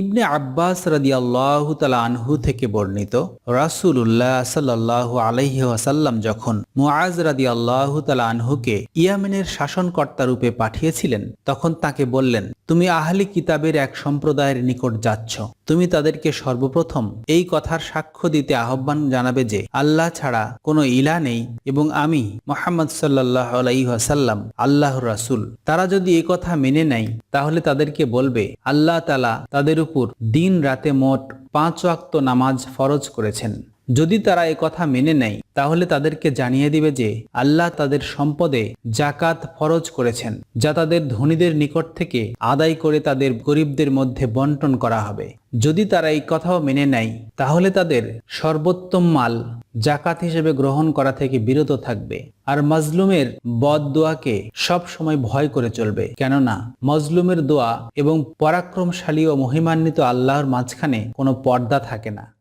ইবনে আব্বাস রাদিয়াল্লাহু তালা আনহু থেকে বর্ণিত রাসূলুল্লাহ সাল্লাহ আলাইহি ওয়াসাল্লাম যখন মুআজ রাদিয়াল্লাহু তালা আনহুকে ইয়ামেনের শাসনকর্তা রূপে পাঠিয়েছিলেন, তখন তাকে বললেন, তুমি আহলি কিতাবের এক সম্প্রদায়ের নিকট যাচ্ছ। তুমি তাদেরকে সর্বপ্রথম এই কথার সাক্ষ্য দিতে আহ্বান জানাবে যে আল্লাহ ছাড়া কোনো ইলা নেই এবং আমি মোহাম্মদ সাল্লাহ আলাইহাসাল্লাম আল্লাহ রাসুল। তারা যদি এ কথা মেনে নেয়, তাহলে তাদেরকে বলবে, আল্লাহ তালা তাদের উপর দিন রাতে মোট পাঁচ ওয়াক্ত নামাজ ফরজ করেছেন। যদি তারা এ কথা মেনে নেয়, তাহলে তাদেরকে জানিয়ে দিবে যে আল্লাহ তাদের সম্পদে জাকাত ফরজ করেছেন, যা তাদের ধনীদের নিকট থেকে আদায় করে তাদের গরিবদের মধ্যে বন্টন করা হবে। যদি তারা এই কথাও মেনে নেয়, তাহলে তাদের সর্বোত্তম মাল জাকাত হিসেবে গ্রহণ করা থেকে বিরত থাকবে। আর মজলুমের বদ দোয়াকে সব সময় ভয় করে চলবে। কেননা, মজলুমের দোয়া এবং পরাক্রমশালী ও মহিমান্বিত আল্লাহর মাঝখানে কোনো পর্দা থাকে না।